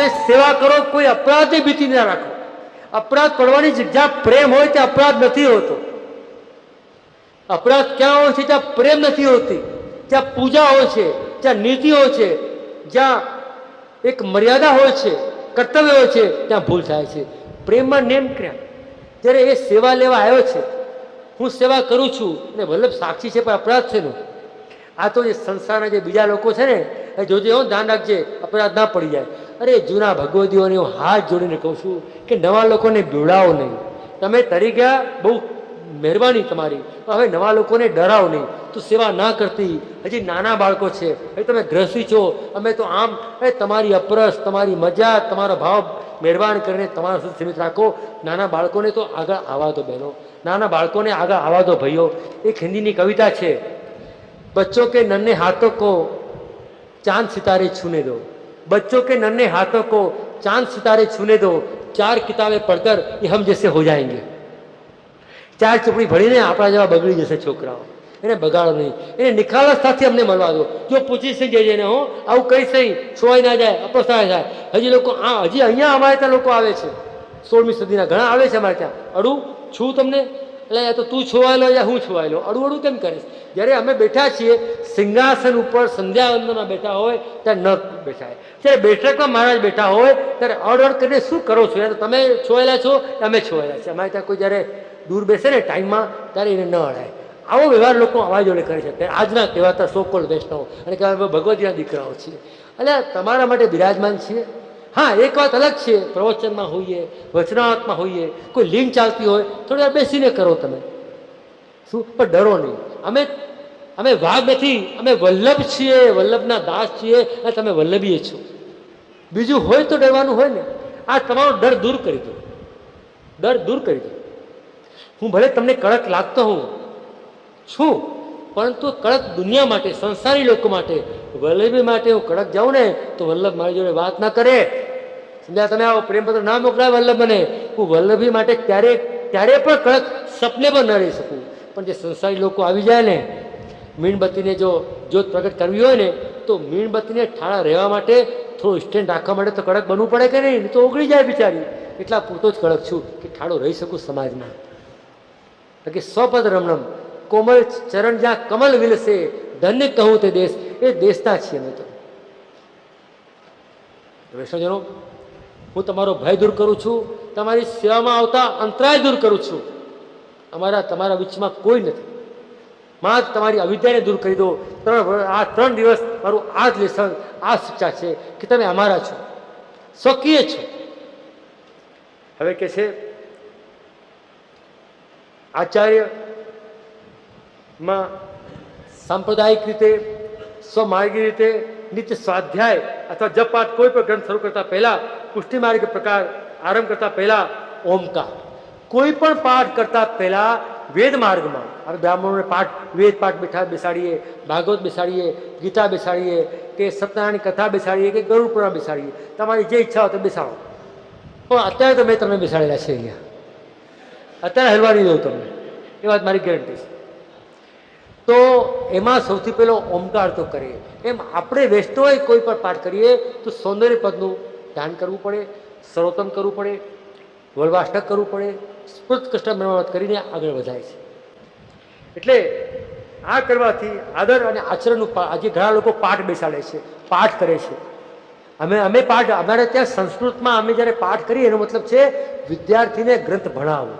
તમે સેવા કરો, કોઈ અપરાધની ભીતિ ના રાખો. અપરાધ પડવાની જગ્યા પ્રેમ હોય ત્યાં અપરાધ નથી હોતો. અપરાધ ક્યાં હોય છે? ત્યાં પ્રેમ નથી હોતી. ત્યાં પૂજા હોય છે, જ્યાં નીતિ હોય છે, જ્યાં એક મર્યાદા હોય છે, કર્તવ્ય હોય છે, ત્યાં ભૂલ થાય છે. પ્રેમમાં નેમ ક્યાં? જ્યારે એ સેવા લેવા આવ્યો છે, હું સેવા કરું છું, અને વલ્લભ સાક્ષી છે, પણ અપરાધ છે નો આ તો જે સંસારના જે બીજા લોકો છે ને, એ જોજે હો, ધ્યાન રાખજે, અપરાધ ના પડી જાય. અરે જૂના ભગવતીઓને હું હાથ જોડીને કહું છું કે નવા લોકોને બીવડાવો નહીં. તમે તરી ગયા બહુ મહેરબાની તમારી હવે નવા લોકોને ડરાવો નહીં. તું સેવા ના કરતી, હજી નાના બાળકો છે હવે તમે ગ્રસી છો, અમે તો આમ, એ તમારી અપરસ, તમારી મજા, તમારો ભાવ મહેરબાન કરીને તમારા સુધી સીમિત રાખો. નાના બાળકોને તો આગળ આવવા દો બહેનો. નાના બાળકોને આગળ આવવા દો ભાઈઓ. એક હિન્દીની કવિતા છે, બચ્ચો કે નન્હે હાથો કો ચાંદ સિતારે છૂને દો. बच्चों के नन्हे हाथों को चांद सितारे छूने दो चार किताबें पढ़कर ये हम जैसे हो जाएंगे ચાર ચોપડી ભણીને આપણા જેવા બગડી જશે છોકરાઓ એને બગાડો નહીં એને નિખાલસતાથી અમને મળવા દો જો પૂછી છે જઈ જઈને હો આવું કઈ સહી છોવાઈ ના જાય અપસાય થાય હજી લોકો આ હજી અહીંયા અમારે ત્યાં લોકો આવે છે સોળમી સદીના ઘણા આવે છે અમારે ત્યાં અડું છું તમને એટલે યા તો તું છોવાયેલો યા હું છોવાયેલો અડું અડું કેમ કરીશ જ્યારે અમે બેઠા છીએ, સિંહાસન ઉપર સંધ્યાવંદનમાં બેઠા હોય, ત્યારે ન બેઠાય જ્યારે બેઠકમાં મહારાજ બેઠા હોય, ત્યારે અડ કરીને શું કરો છો? યાર, તમે છોયેલા છો, અમે છોયેલા છે અમારે ત્યાં કોઈ જ્યારે દૂર બેસે ને ટાઈમમાં, ત્યારે એને ન અડાય. આવો વ્યવહાર લોકો અવાજ જોડે કરી શકે આજના કહેવાતા સોકોલ વૈષ્ણવ, અને કહેવાય ભગવતીના દીકરાઓ છીએ. એટલે તમારા માટે બિરાજમાન છીએ. હા, એક વાત અલગ છે. પ્રવચનમાં હોઈએ વચનાત્મા હોઈએ, કોઈ લિંક ચાલતી હોય, થોડી વાર બેસીને કરો તમે. શું? પણ ડરો નહીં. અમે અમે વાઘ નથી, અમે વલ્લભ છીએ, વલ્લભના દાસ છીએ અને તમે વલ્લભીએ છો. બીજું હોય તો ડરવાનું હોય ને. આ તમારો ડર દૂર કરી દો. ડર દૂર કરી દો. હું ભલે તમને કડક લાગતો હું છું, પરંતુ કડક દુનિયા માટે, સંસારી લોકો માટે, વલ્લભી માટે હું કડક જાઉં ને, તો વલ્લભ મારી જોડે વાત ના કરે. સમજ્યા તમે આવો, પ્રેમપત્ર ના મોકલાય વલ્લભ મને હું વલ્લભી માટે ક્યારે ક્યારે પણ કડક સપને પણ ન રહી શકું. પણ જે સંસારી લોકો આવી જાય ને, મીણબત્તીને જો જ્યોત પ્રગટ કરવી હોય ને, તો મીણબત્તીને ઠાળા રહેવા માટે થોડું સ્ટેન્ડ રાખવા માટે તો કડક બનવું પડે કે નહીં? તો ઓગળી જાય બિચારી. એટલા પૂરતો જ કડક છું કે ઠાળો રહી શકું સમાજમાં. કે સ્વપદ રમણમ, કોમલ ચરણ જ્યાં કમલ વિલસે, ધન્ય કહું તે દેશ. એ દેશના છીએ અમે તો. વૈષ્ણવજનો, હું તમારો ભય દૂર કરું છું, તમારી સેવામાં આવતા અંતરાય દૂર કરું છું. અમારા તમારા વિચમાં કોઈ નથી. માં તમારી અવિદ્યાને દૂર કરી દો. ત્રણ આ ત્રણ દિવસ મારું આ જ લેસન, આ શિક્ષા છે કે તમે અમારા છો. સ્વકીય છો. હવે કે છે આચાર્યમાં સાંપ્રદાયિક રીતે, સ્વમાર્ગી રીતે, નિત્ય સ્વાધ્યાય અથવા જપ પાઠ કોઈ પણ ગ્રંથ શરૂ કરતા પહેલા પુષ્ટિ માર્ગ પ્રકાર આરંભ કરતા પહેલા, ઓમકાર. કોઈ પણ પાઠ કરતા પહેલા વેદ માર્ગમાં. આપણે બ્રાહ્મણોને પાઠ, વેદ પાઠ બેઠા બેસાડીએ, ભાગવત બેસાડીએ, ગીતા બેસાડીએ, કે સત્યનારાયણ કથા બેસાડીએ, કે ગરુડ બેસાડીએ. તમારી જે ઈચ્છા હોય તો બેસાડો. પણ અત્યારે તો મેં તમને બેસાડેલા છે અહીંયા. અત્યારે હલવા નહીં દઉં તમને. એ વાત મારી ગેરંટી છે. તો એમાં સૌથી પહેલો ઓમકાર તો કરીએ. એમ આપણે વૈષ્ણવે કોઈ પણ પાઠ કરીએ, તો સૌંદર્ય પદનું ધ્યાન કરવું પડે, સર્વોત્તમ કરવું પડે વલ્વાષ્ટક કરવું પડે સ્ફૂર્ત કષ્ટ મનોમત કરીને આગળ વધાય છે. એટલે આ કરવાથી આદર અને આચરણનું આજે ઘણા લોકો પાઠ બેસાડે છે, પાઠ કરે છે. અમે અમે પાઠ, અમારે ત્યાં સંસ્કૃતમાં અમે જ્યારે પાઠ કરીએ, એનો મતલબ છે વિદ્યાર્થીને ગ્રંથ ભણાવવો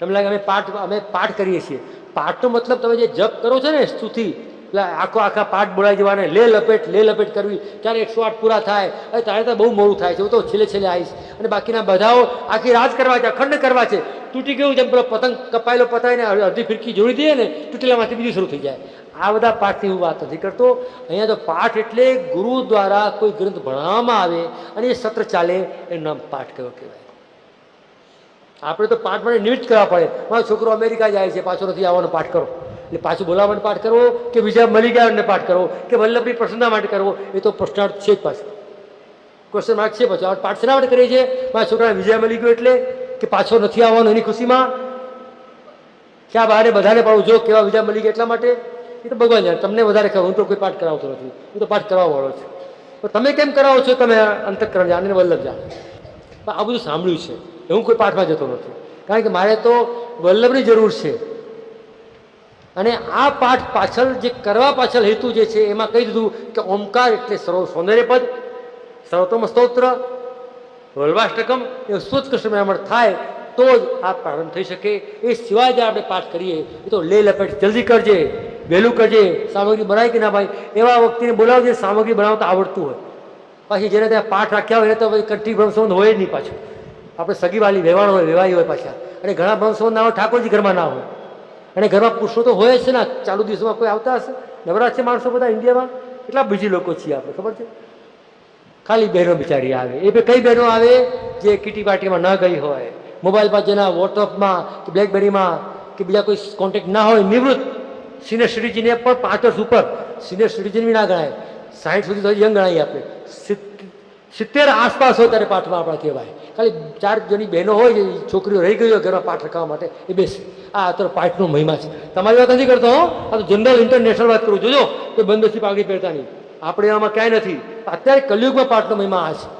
તમને લાગે અમે પાઠ અમે પાઠ કરીએ છીએ. પાઠનો મતલબ તમે જે જપ કરો છો ને સ્તુતિ એટલે આખો આખા પાઠ બોલાઈ જવાને, લે લપેટ લે લપેટ કરવી. ત્યારે એકસો આઠ પૂરા થાય? અરે તારે તો બહુ મોડું થાય છે, હું તો છેલ્લે છેલ્લે આવીશ. અને બાકીના બધાઓ આખી રાજ કરવા છે, અખંડ કરવા છે. તૂટી ગયું જેમ પેલો પતંગ કપાયેલો પતાવીને અડધી ફિરકી જોડી દઈએ ને, તૂટેલામાંથી બીજું શરૂ થઈ જાય. આ બધા પાઠની હું વાત નથી કરતો. અહીંયા તો પાઠ એટલે ગુરુ દ્વારા કોઈ ગ્રંથ ભણાવવામાં આવે અને એ સત્ર ચાલે, એનું નામ પાઠ કયો કહેવાય? આપણે તો પાઠ માટે નિમિત્ત કરવા પડે. મારો છોકરો અમેરિકા જાય છે, પાછો નથી આવવાનો, પાઠ કરો. એટલે પાછું બોલાવવાનો પાઠ કરવો કે બીજા મળી ગયા પાઠ કરવો કે વલ્લભની પ્રસન્નતા માટે કરવો, એ તો પ્રશ્નાર્થ છે જ પાછો. ક્વેશ્ચન માર્ક છે પાછો. પાઠ શેના માટે કરીએ છીએ મારા છોકરાને વિજય મળી ગયો એટલે કે પાછો નથી આવવાનો એની ખુશીમાં? ક્યાં બહારે બધાને પાડું? જો કેવા વિજા મળી ગયા એટલા માટે? એ તો ભગવાન જાણે. તમને વધારે ખબર, હું તો કોઈ પાઠ કરાવતો નથી. હું તો પાઠ કરાવવા વાળો છું. તો તમે કેમ કરાવો છો? તમે અંતકરણ જાણે વલ્લભ જાણે પણ આ બધું સાંભળ્યું છે. હું કોઈ પાઠમાં જતો નથી. કારણ કે મારે તો વલ્લભની જરૂર છે. અને આ પાઠ પાછળ જે કરવા પાછળ હેતુ જે છે, એમાં કહી દીધું કે ઓમકાર એટલે સર્વ સૌંદર્યપદ સર્વોત્તમ સ્તોત્ર વલ્વાષ્ટકમ એ સુત્કૃષ્ણ બ્રાહ્મણ થાય તો જ આ પ્રારંભ થઈ શકે. એ સિવાય જે આપણે પાઠ કરીએ, એ તો લે લપેટ જલ્દી કરજે, વહેલું કરજે, સામગ્રી બનાવી કે ના ભાઈ એવા વ્યક્તિને બોલાવજે, સામગ્રી બનાવતા આવડતું હોય. પાછી જેને ત્યાં પાઠ રાખ્યા હોય તો કંઠી બ્રહ્મસંબંધ હોય જ નહીં પાછું. આપણે સગીવાલી વહેવાણ હોય વેવાઈ હોય પાછા. અને ઘણા બ્રહ્મસંબંધ ના હોય, ઠાકોરજી ઘરમાં ના હોય. અને ઘરમાં પુરુષો તો હોય છે ને. ચાલુ દિવસોમાં કોઈ આવતા હશે? નવરાશ છે માણસો બધા ઇન્ડિયામાં? કેટલા બીજી લોકો છીએ આપણે, ખબર છે? ખાલી બહેનો બિચારી આવે. એ કઈ બહેનો આવે જે કીટી પાર્ટીમાં ન ગઈ હોય? મોબાઈલ પર જેના વોટ્સઅપમાં કે બ્લેકબેરીમાં કે બીજા કોઈ કોન્ટેક્ટ ના હોય, નિવૃત્ત. સિનિયર સિટીઝનને પણ પાંચ વર્ષ ઉપર. સિનિયર સિટીઝન બી ના ગણાય. સાહીઠ સુધી યંગ ગણાય આપણે. સિત્તેર આસપાસ હોય ત્યારે પાઠમાં આપણા કહેવાય. ખાલી ચાર જણી બહેનો હોય જે છોકરીઓ રહી ગઈ હોય ઘરમાં પાઠ રખાવા માટે, એ બેસે. આ અત્યારે પાઠનો મહિમા છે. તમારી વાત નથી કરતો આ તો જનરલ ઇન્ટરનેશનલ વાત કરું જોજો કોઈ બંદોસ્તી પાઘડી પહેરતા નહીં. આપણે એમાં ક્યાંય નથી. અત્યારે કલયુગમાં પાઠનો મહિમા આ છે.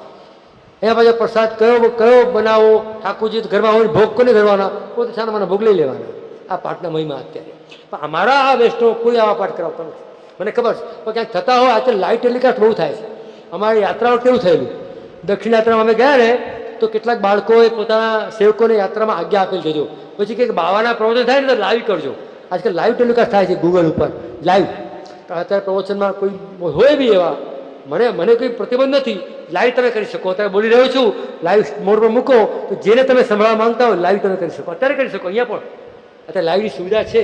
એના પાછળ પ્રસાદ કયો કયો બનાવો, ઠાકોરજી તો ઘરમાં હોય, ભોગ કોને કરવાના પોતે મને ભોગ લઈ લેવાના. આ પાઠના મહિમા અત્યારે. પણ અમારા આ વૈષ્ણવ કોઈ આવા પાઠ કરાવતા નથી. મને ખબર છે. પણ ક્યાંક થતા હોય અત્યારે લાઇટ ટેલિકાસ્ટ બહુ થાય છે. અમારી યાત્રામાં કેવું થયેલું? દક્ષિણ યાત્રામાં અમે ગયા ને, તો કેટલાક બાળકોએ પોતાના સેવકોને યાત્રામાં આજ્ઞા આપેલ જજો પછી કંઈક બાવાના પ્રવચન થાય ને તો લાઈવ કરજો. આજકાલ લાઈવ ટેલિકાસ્ટ થાય છે ગૂગલ ઉપર. લાઈવ અત્યારે પ્રવચનમાં કોઈ હોય બી એવા. મને મને કોઈ પ્રતિબંધ નથી. લાઈવ તમે કરી શકો. અત્યારે બોલી રહ્યો છું. લાઈવ મોડ પર મૂકો. તો જેને તમે સંભળાવવા માંગતા હો લાઈવ તમે કરી શકો. અત્યારે કરી શકો. અહીંયા પણ. અત્યારે લાઈવની સુવિધા છે.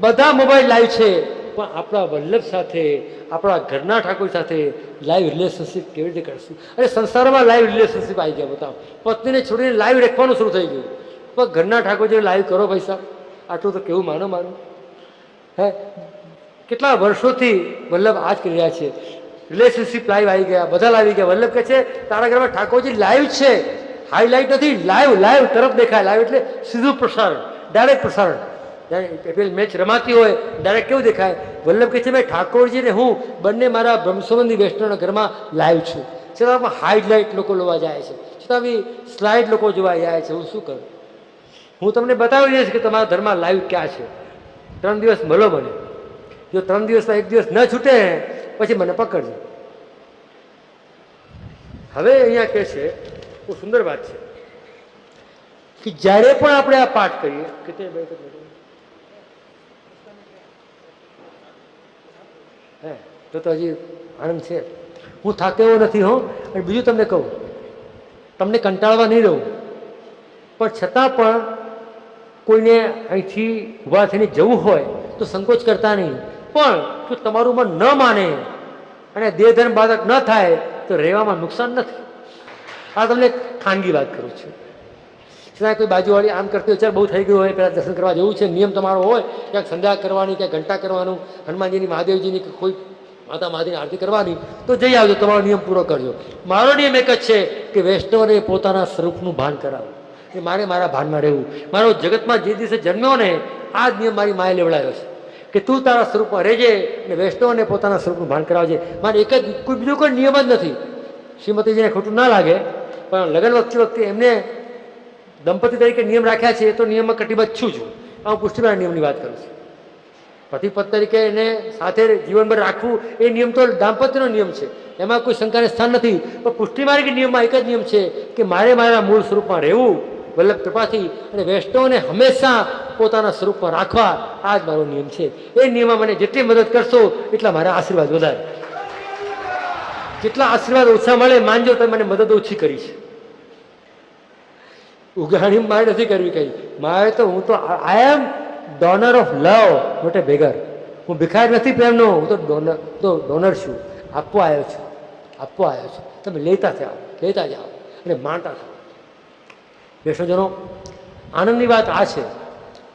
બધા મોબાઈલ લાઈવ છે. પણ આપણા વલ્લભ સાથે, આપણા ઘરના ઠાકોર સાથે લાઈવ રિલેશનશિપ કેવી રીતે કરશું? અરે સંસારમાં લાઈવ રિલેશનશિપ આવી ગયા, બતાવો. પત્નીને છોડીને લાઈવ રાખવાનું શરૂ થઈ ગયું. પણ ઘરના ઠાકોરજી લાઈવ કરો ભાઈ સાહેબ આટલું તો કેવું માનો માનું? હે? કેટલા વર્ષોથી વલ્લભ આ જ કરી રહ્યા છે? રિલેશનશિપ લાઈવ આવી ગયા, બધા લાવી ગયા. વલ્લભ કહે છે, તારા ઘરમાં ઠાકોરજી લાઈવ છે. હાઈલાઇટ નથી લાઈવ લાઈવ તરફ દેખાય. લાઈવ એટલે સીધું પ્રસારણ ડાયરેક્ટ પ્રસારણ. પેલી મેચ રમાતી હોય ડાયરેક્ટ કેવું દેખાય? વલ્લભ કહે છે, ભાઈ ઠાકોરજી ને હું બંને મારા બ્રહ્મસંબંધી વૈષ્ણવના ઘરમાં લાઈવ છું. છતાં હાઈલાઇટ લોકો લોવા જાય છે. છતાં બી સ્લાઇડ લોકો જોવા જાય છે. હું શું કરું? હું તમને બતાવી દઈશ કે તમારા ઘરમાં લાઈવ ક્યાં છે. ત્રણ દિવસ મળો મને. જો ત્રણ દિવસમાં એક દિવસ ન છૂટે, પછી મને પકડજો. હવે અહીંયા કહે છે, બહુ સુંદર વાત છે, કે જ્યારે પણ આપણે આ પાઠ કરીએ, કે તે બે કે બે- હે, તો તો હજી આનંદ છે. હું થાકેવો નથી, હો. અને બીજું તમને કહું, તમને કંટાળવા નહીં રહું પણ છતાં પણ કોઈને અહીંથી ઊભા થઈને જવું હોય, તો સંકોચ કરતા નહીં. પણ જો તમારું મન ન માને અને દેહ ધર્મ બાધક ન થાય, તો રહેવામાં નુકસાન નથી. આ તમને ખાનગી વાત કરું છું. છતાં કોઈ બાજુવાળી આમ કરતી હોય બહુ થઈ ગયું હોય પહેલાં દર્શન કરવા જવું છે, નિયમ તમારો હોય, ક્યાંક સંધ્યા કરવાની, ક્યાંક ઘંટા કરવાનું, હનુમાનજીની, મહાદેવજીની કે કોઈ માતા મહાદેવની આરતી કરવાની, તો જઈ આવજો, તમારો નિયમ પૂરો કરજો. મારો નિયમ એક જ છે કે વૈષ્ણવને પોતાના સ્વરૂપનું ભાન કરાવો. એ મારે મારા ભાનમાં રહેવું. મારો જગતમાં જે દિવસે જન્મ્યો ને, આ જ નિયમ મારી માએ લેવડાયો છે. કે તું તારા સ્વરૂપમાં રહેજે અને વૈષ્ણવને પોતાના સ્વરૂપનું ભાન કરાવજે. મારે એક જ, કોઈ બીજો કોઈ નિયમ જ નથી. શ્રીમતીજીને ખોટું ના લાગે, પણ લગ્ન વખતે વખતે એમને દંપતી તરીકે નિયમ રાખ્યા છે તો નિયમમાં કટિબદ્ધ છું છું હું. પુષ્ટિમાના નિયમની વાત કરું છું. પતિ પત્ની તરીકે એને સાથે જીવનભર રાખવું, એ નિયમ તો દાંપત્યનો નિયમ છે. એમાં કોઈ શંકાને સ્થાન નથી. પણ પુષ્ટિમાર્ગ નિયમમાં એક જ નિયમ છે કે મારે મારા મૂળ સ્વરૂપમાં રહેવું, વલ્લભ કૃપાથી, અને વૈષ્ણવને હંમેશા પોતાના સ્વરૂપમાં રાખવા, આ જ મારો નિયમ છે. એ નિયમમાં મને જેટલી મદદ કરશો, એટલા મારા આશીર્વાદ વધારે. જેટલા આશીર્વાદ ઓછા મળે, માનજો તમે મને મદદ ઓછી કરી છે ઉઘાણી મારે નથી કરવી કઈ. મારે તો હું તો I am donor of love not a beggar હું ભિખાર નથી પ્રેમનો, હું તો ડોનર તો ડોનર છું. આપવા આવ્યો છું. આપવા આવ્યો છું. તમે લેતા જાઓ લેતા જાઓ અને માનતા થાઓ વૈષ્ણવજનો આનંદની વાત આ છે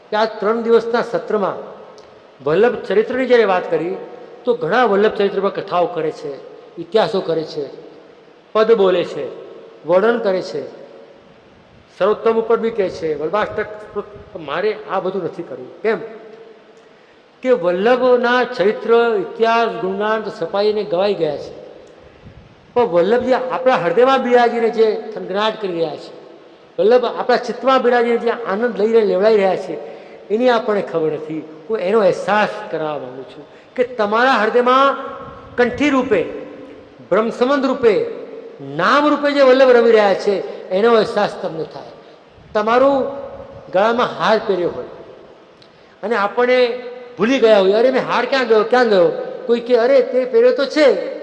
કે આ ત્રણ દિવસના સત્રમાં વલ્લભ ચરિત્રની જ્યારે વાત કરી, તો ઘણા વલ્લભ ચરિત્રમાં કથાઓ કરે છે, ઇતિહાસો કરે છે, પદ બોલે છે, વર્ણન કરે છે. સર્વોત્તમ ઉપર બી કહે છે વલ્ભાષ્ટક મારે આ બધું નથી કરવું. કેમ? કે વલ્લભના ચરિત્ર, ઇતિહાસ, ગુણગાન સપાઈને ગવાઈ ગયા છે. પણ વલ્લભજી આપણા હૃદયમાં બિરાજીને જે થનગનાટ કરી રહ્યા છે. વલ્લભ આપણા ચિત્તમાં બિરાજીને જે આનંદ લઈને લેવડાઈ રહ્યા છે, એની આપણને ખબર નથી. હું એનો અહેસાસ કરાવવા માગું છું કે તમારા હૃદયમાં કંઠી રૂપે, બ્રહ્મસંબંધ રૂપે, નામ રૂપે જે વલ્લભ રમી રહ્યા છે એનો અહેસાસ તમને થાય. તમારું ગળામાં હાર પહેર્યો હોય. અને આપણે ભૂલી ગયા હોય અરે મેં હાર ક્યાં ગયો? ક્યાં ગયો? કોઈ કે, અરે, તે પહેર્યો તો છે.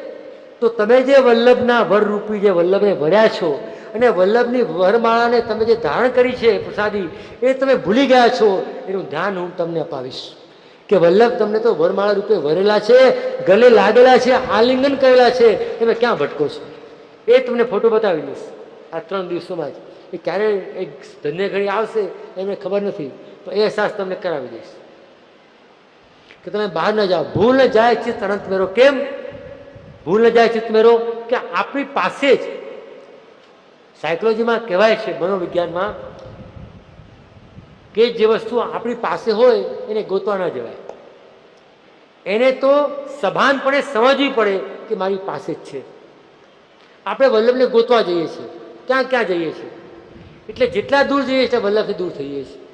તો તમે જે વલ્લભના વરરૂપી જે વલ્લભને ભર્યા છો અને વલ્લભની વરમાળાને તમે જે ધારણ કરી છે પ્રસાદી, એ તમે ભૂલી ગયા છો, એનું ધ્યાન હું તમને અપાવીશ. કે વલ્લભ તમને તો વરમાળા રૂપે વરેલા છે ગલે લાગેલા છે, આલિંગન કરેલા છે, તમે ક્યાં ભટકો છો? એ તમને ફોટો બતાવી દઈશ. આ ત્રણ દિવસોમાં જ. એ ક્યારે એક ધન્ય ઘડી આવશે એમને ખબર નથી. તો એ અહેસાસ તમને કરાવી દઈશ. કે તમે બહાર ન જાઓ. ભૂલ જાય ચિત્ત અનંત મેરો. કેમ? ભૂલ જાય ચિત્ત મેરો કે આપણી પાસે જ. સાયકોલોજીમાં કહેવાય છે મનોવિજ્ઞાનમાં કે જે વસ્તુ આપણી પાસે હોય એને ગોતવા ન જવાય. એને તો સભાનપણે સમજવી પડે કે મારી પાસે જ છે. આપણે વલ્લભને ગોતવા જઈએ છીએ. ક્યાં ક્યાં જઈએ છીએ? એટલે જેટલા દૂર જઈએ છીએ વલ્લભથી દૂર થઈએ છીએ.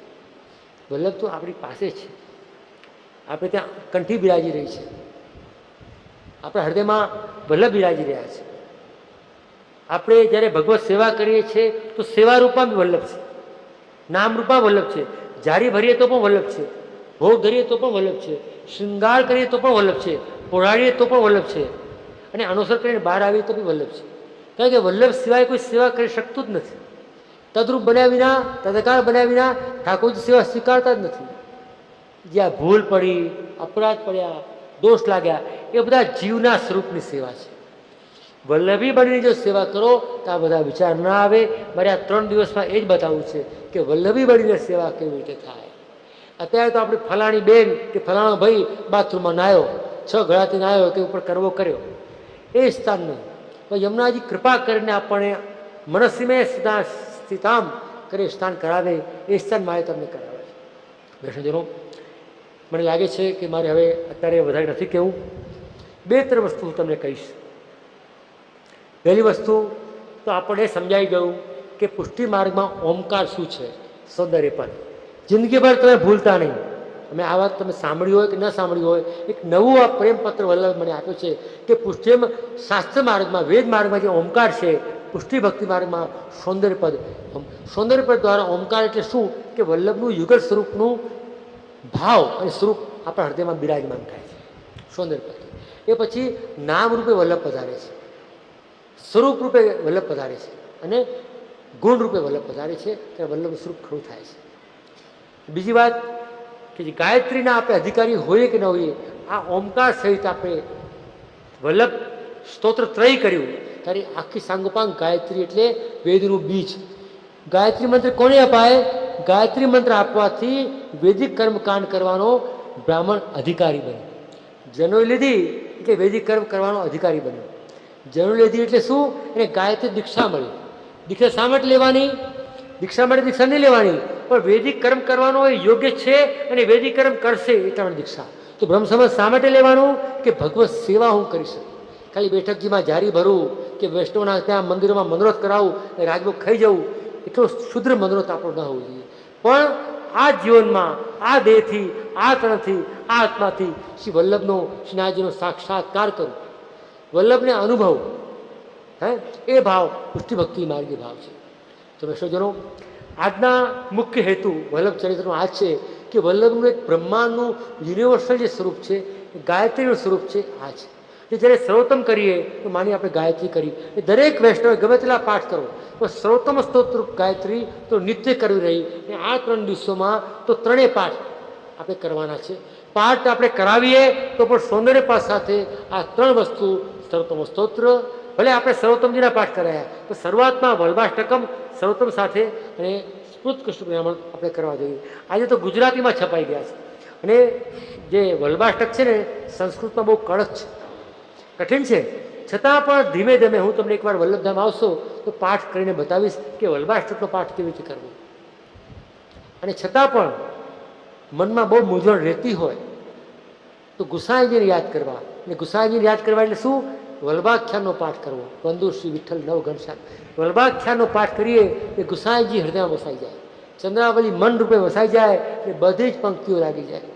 વલ્લભ તો આપણી પાસે છે. આપણે ત્યાં કંઠી બિરાજી રહી છે. આપણા હૃદયમાં વલ્લભ બિરાજી રહ્યા છે. આપણે જ્યારે ભગવત સેવા કરીએ છીએ, તો સેવા રૂપમાં બી વલ્લભ છે. નામ રૂપમાં વલ્લભ છે. જારી ભરીએ તો પણ વલ્લભ છે. ભોગ ધરીએ તો પણ વલ્લભ છે. શૃંગાર કરીએ તો પણ વલ્લભ છે. પોરાડીએ તો પણ વલ્લભ છે. અને અનુસર કરીને બહાર આવીએ તો બી વલ્લભ છે. કારણ કે વલ્લભ સિવાય કોઈ સેવા કરી શકતું જ નથી. તદરૂપ બન્યા વિના, તદકાર બન્યા વિના ઠાકોરજી સેવા સ્વીકારતા જ નથી. જ્યાં ભૂલ પડી, અપરાધ પડ્યા, દોષ લાગ્યા, એ બધા જીવના સ્વરૂપની સેવા છે. વલ્લભી બનીને જો સેવા કરો, તો આ બધા વિચાર ના આવે. મારે આ ત્રણ દિવસમાં એ જ બતાવવું છે કે વલ્લભી બનીને સેવા કેવી રીતે થાય. અત્યારે તો આપણે ફલાણી બેન કે ફલાણો ભાઈ બાથરૂમમાં નાહ્યો છ ગળાથી નાહ્યો કે ઉપર કરવો કર્યો. એ સ્થાન નહીં. તો યમુનાજી કૃપા કરીને આપણને મનસ્સીમે સ્થિતામ કરી સ્થાન કરાવે, એ સ્થાન મારે તમને કરાવે છે. વૈષ્ણવજનો, મને લાગે છે કે મારે હવે અત્યારે વધારે નથી કહેવું. બે ત્રણ વસ્તુ હું તમને કહીશ. પહેલી વસ્તુ તો આપણને સમજાઈ ગયું કે પુષ્ટિ માર્ગમાં ઓમકાર શું છે? સૌંદર્ય પદ જિંદગીભર તમે ભૂલતા નહીં. તમે આ વાત તમે સાંભળ્યું હોય કે ન સાંભળ્યું હોય, એક નવું આ પ્રેમપત્ર વલ્લભ મને આપ્યું છે કે પુષ્ટિ શાસ્ત્ર માર્ગમાં, વેદ માર્ગમાં જે ઓમકાર છે, પુષ્ટિ ભક્તિ માર્ગમાં સૌંદર્યપદ સૌંદર્યપદ દ્વારા ઓમકાર એટલે શું? કે વલ્લભનું યુગલ સ્વરૂપનું ભાવ અને સ્વરૂપ આપણા હૃદયમાં બિરાજમાન થાય છે. સૌંદર્યપદ. એ પછી નામ રૂપે વલ્લભ પધારે છે. સ્વરૂપ રૂપે વલ્લભ પધારે છે. અને ગુણ રૂપે વલ્લભ પધારે છે. ત્યારે વલ્લભનું સ્વરૂપ ખરું થાય છે. બીજી વાત કે જે ગાયત્રીના આપણે અધિકારી હોઈએ કે ન હોઈએ આ ઓમકાર સહિત આપણે વલ્લભ સ્તોત્ર ત્રય કર્યું. ત્યારે આખી સાંગોપાંગ ગાયત્રી એટલે વેદનું બીજ. ગાયત્રી મંત્ર કોને અપાય? ગાયત્રી મંત્ર આપવાથી વૈદિક કર્મકાંડ કરવાનો બ્રાહ્મણ અધિકારી બને. જનોઈ લીધી એટલે વૈદિક કર્મ કરવાનો અધિકારી બન્યો. જનો લીધી એટલે શું? એને ગાયત્રી દીક્ષા મળી. દીક્ષા શા માટે લેવાની? દીક્ષા માટે દીક્ષા નહીં લેવાની. પણ વૈદિક કર્મ કરવાનો એ યોગ્ય છે અને વૈદિક કર્મ કરશે એ ત્રણ દીક્ષા. તો બ્રહ્મ સમાજ શા માટે લેવાનું? કે ભગવત સેવા હું કરી શકું. ખાલી બેઠકજીમાં જારી ભરવું કે વૈષ્ણવના ત્યાં મંદિરોમાં મનોરથ કરાવું અને રાજભોગ ખાઈ જવું. એટલો શુદ્ર મનોરથ આપણો ન હોવો જોઈએ. પણ આ જીવનમાં, આ દેહથી, આ તણથી આ આત્માથી શ્રી વલ્લભનો શ્રીનાથજીનો સાક્ષાત્કાર કરું. વલ્લભને અનુભવ, હે? એ ભાવ પુષ્ટિભક્તિ માર્ગી ભાવ છે. તો વૈષ્ણવજનો આજના મુખ્ય હેતુ વલ્લભ ચરિત્રનો આ છે કે વલ્લભનું એક બ્રહ્માંડનું યુનિવર્સલ જે સ્વરૂપ છે ગાયત્રીનું સ્વરૂપ છે, આ છે. કે જ્યારે સર્વોત્તમ કરીએ, તો માની આપણે ગાયત્રી કરી. એ દરેક વૈષ્ણવે ગમે તેટલા પાઠ કરો તો સર્વોત્તમ સ્તોત્ર ગાયત્રી તો નિત્ય કરવી રહી. અને આ ત્રણ દિવસોમાં તો ત્રણેય પાઠ આપણે કરવાના છે. પાઠ આપણે કરાવીએ તો પણ સૌંદર્ય પાઠ સાથે આ ત્રણ વસ્તુ સર્વોત્તમ સ્તોત્ર ભલે આપણે સર્વોત્તમજીના પાઠ કરાયા તો શરૂઆતમાં વલ્ભાષ્ટકમ સર્વોત્તમ સાથે અને સ્મૃત કૃષ્ણ બ્રાહ્મણ આપણે કરવા જોઈએ. આજે તો ગુજરાતીમાં છપાઈ ગયા છે. અને જે વલભાષ્ટક છે ને, સંસ્કૃતમાં બહુ કડક છે. કઠિન છે. છતાં પણ ધીમે ધીમે હું તમને એકવાર વલ્લભધામ આવશો, તો પાઠ કરીને બતાવીશ કે વલ્ભાષ્ટકનો પાઠ કેવી રીતે કરવો. અને છતાં પણ મનમાં બહુ મૂંઝવણ રહેતી હોય, તો ગુસાઈજીને યાદ કરવા. અને ગુસાઈજીને યાદ કરવા એટલે શું? વલ્ભાખ્યાનનો પાઠ કરવો. વંદુ શ્રી વિઠ્ઠલ નવ ઘનશ્યામ વલ્ભાખ્યાનનો પાઠ કરીએ એ ગુસાઈજી હૃદયમાં વસાઈ જાય. ચંદ્રાવલી મન રૂપે વસાઈ જાય એ બધી જ પંક્તિઓ લાગી જાય.